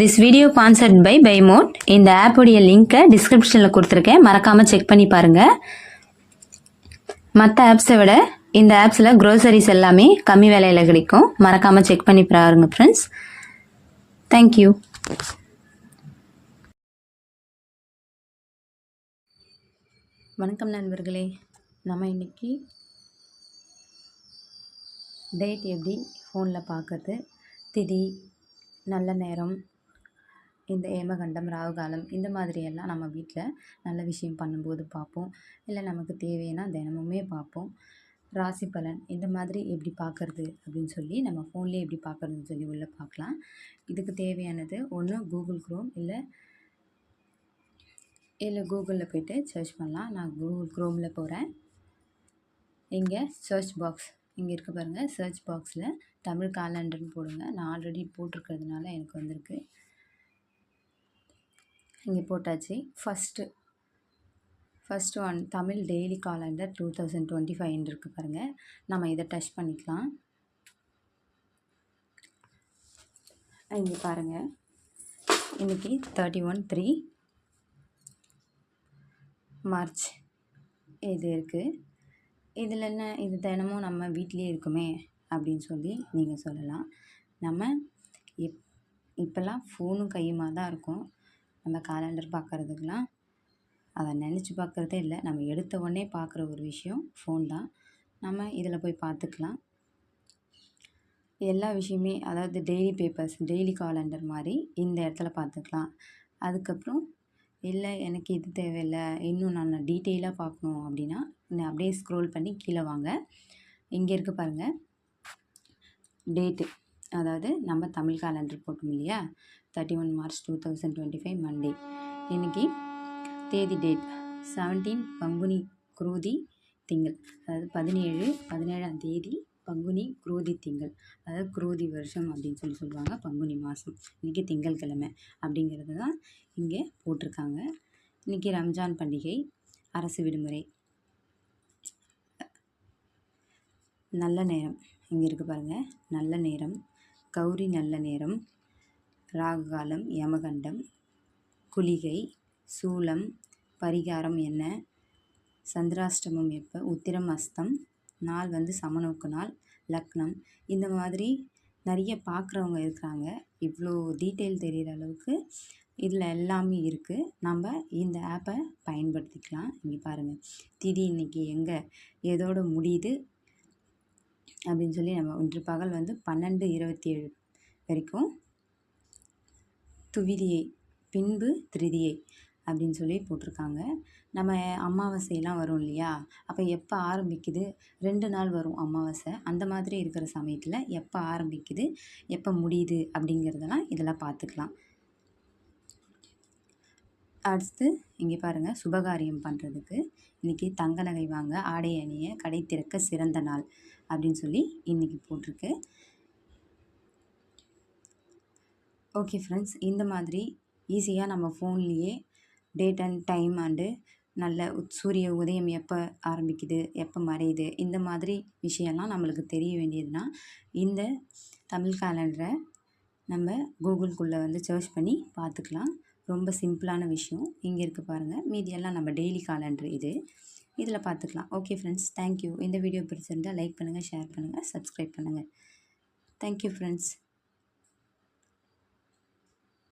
This video sponsored by பைமோட் இந்த ஆப்போடைய லிங்க்கை டிஸ்கிரிப்ஷனில் கொடுத்துருக்கேன். மறக்காமல் செக் பண்ணி பாருங்கள் மற்ற ஆப்ஸை விட இந்த ஆப்ஸில் க்ரோசரிஸ் எல்லாமே கம்மி விலையில் கிடைக்கும். மறக்காமல் செக் பண்ணி பாருங்க ஃப்ரெண்ட்ஸ் தேங்க்யூ வணக்கம் நண்பர்களே. நம்ம இன்னைக்கு டேட் எப்படி? ஃபோனில் பார்க்கறது. திதி நல்ல நேரம். இந்த ஏமகண்டம் ராகுகாலம் இந்த மாதிரியெல்லாம் நம்ம வீட்டில் நல்ல விஷயம் பண்ணும்போது பார்ப்போம். இல்லை நமக்கு தேவைன்னா தினமுமே பார்ப்போம். ராசி பலன் இந்த மாதிரி எப்படி பார்க்கறது அப்படின்னு சொல்லி நம்ம ஃபோன்லேயே எப்படி பார்க்கறதுன்னு சொல்லி உள்ளே பார்க்கலாம். இதுக்கு தேவையானது ஒன்று கூகுள் க்ரோம் இல்லை இல்லை கூகுளில் போய்ட்டு சர்ச் பண்ணலாம். நான் கூகுள் க்ரோமில் போகிறேன். இங்கே சர்ச் பாக்ஸ் இங்கே இருக்க பாருங்கள் சர்ச் பாக்ஸில் தமிழ் காலண்டர்னு போடுங்க. நான் ஆல்ரெடி போட்டிருக்கிறதுனால எனக்கு வந்திருக்கு. இங்கே போட்டாச்சு. First first one Tamil daily calendar two thousand twenty ஃபைவ்னு இருக்குது பாருங்கள் நம்ம இதை டச் பண்ணிக்கலாம். இங்கே பாருங்கள் இன்றைக்கி தேர்ட்டி ஒன் த்ரீ மார்ச் இது இருக்குது இதில் என்ன இது தினமும் நம்ம வீட்டிலே இருக்குமே அப்படின்னு சொல்லி நீங்கள் சொல்லலாம். நம்ம இப் இப்போல்லாம் ஃபோனும் கையுமாக தான் இருக்கும். நம்ம காலண்டர் பார்க்குறதுக்கெலாம் அதை நினச்சி பார்க்குறதே இல்லை. நம்ம எடுத்த உடனே பார்க்குற ஒரு விஷயம் ஃபோன் தான். நம்ம இதில் போய் பார்த்துக்கலாம். எல்லா விஷயமே அதாவது டெய்லி பேப்பர்ஸ் டெய்லி காலண்டர் மாதிரி இந்த இடத்துல பார்த்துக்கலாம். அதுக்கப்புறம் இல்லை எனக்கு இது தேவையில்லை. இன்னும் நான் டீட்டெயிலாக பார்க்கணும் அப்படின்னா நான் அப்படியே ஸ்க்ரோல் பண்ணி கீழே வாங்க. இங்கே இருக்க பாருங்கள் டேட்டு அதாவது நம்ம தமிழ் காலண்டர் போட்டோம் இல்லையா? Thirty one March two thousand twenty five Monday இன்றைக்கி தேதி டேட் செவன்டீன் பங்குனி குரூதி திங்கள். அதாவது பதினேழு பதினேழாம் தேதி பங்குனி குரோதி திங்கள். அதாவது குரோதி வருஷம் அப்படின்னு சொல்லி சொல்லுவாங்க பங்குனி மாதம் இன்றைக்கி திங்கள்கிழமை அப்படிங்கிறது தான் இங்கே போட்டிருக்காங்க. இன்றைக்கி ரம்ஜான் பண்டிகை அரசு விடுமுறை. நல்ல நேரம். இங்கே இருக்குது பாருங்கள் நல்ல நேரம். கௌரி நல்ல நேரம். ராகு காலம் யமகண்டம் குளிகை சூலம் பரிகாரம் என்ன? சந்திராஷ்டமம் எப்போ? உத்திரம் அஸ்தம். நாள் வந்து சமநோக்கு நாள். லக்னம். இந்த மாதிரி நிறைய பார்க்குறவங்க இருக்கிறாங்க. இவ்வளோ டீட்டெயில் தெரிகிற அளவுக்கு இதில் எல்லாமே இருக்குது நம்ம இந்த ஆப்பை பயன்படுத்திக்கலாம். இங்கே பாருங்கள் திதி இன்றைக்கி எங்கே? எதோட முடியுது? அப்படின்னு சொல்லி நம்ம இன்று பகல் வந்து பன்னெண்டு இருபத்தி ஏழு வரைக்கும் துவிதியை பின்பு திருதியை அப்படின்னு சொல்லி போட்டிருக்காங்க. நம்ம அமாவாசையெல்லாம் வரும் இல்லையா? அப்போ எப்போ ஆரம்பிக்குது? ரெண்டு நாள் வரும் அமாவாசை. அந்த மாதிரி இருக்கிற சமயத்தில் எப்போ ஆரம்பிக்குது? எப்போ முடியுது? அப்படிங்கிறதெல்லாம் இதெல்லாம் பார்த்துக்கலாம். அடுத்து இங்கே பாருங்கள் சுபகாரியம் பண்ணுறதுக்கு இன்றைக்கி தங்க நகை வாங்க ஆடை அணிய கடை திறக்க சிறந்த நாள் அப்படின்னு சொல்லி இன்றைக்கி போட்டிருக்கு. ஓகே ஃப்ரெண்ட்ஸ் இந்த மாதிரி ஈஸியாக நம்ம ஃபோன்லேயே டேட் அண்ட் டைம் அண்டு நல்ல சூரிய உதயம் எப்போ ஆரம்பிக்குது எப்போ மறையுது இந்த மாதிரி விஷயம்லாம் நம்மளுக்கு தெரிய வேண்டியதுன்னா இந்த தமிழ் காலண்டரை நம்ம கூகுள்குள்ளே வந்து சர்ச் பண்ணி பார்த்துக்கலாம். ரொம்ப சிம்பிளான விஷயம். இங்கே இருக்குது பாருங்கள் மீதியெல்லாம் நம்ம டெய்லி காலண்டர் இது. இதில் பார்த்துக்கலாம். ஓகே ஃப்ரெண்ட்ஸ் தேங்க்யூ இந்த வீடியோ பிடிச்சிருந்தால் லைக் பண்ணுங்கள் ஷேர் பண்ணுங்கள் சப்ஸ்கிரைப் பண்ணுங்கள் தேங்க்யூ ஃப்ரெண்ட்ஸ்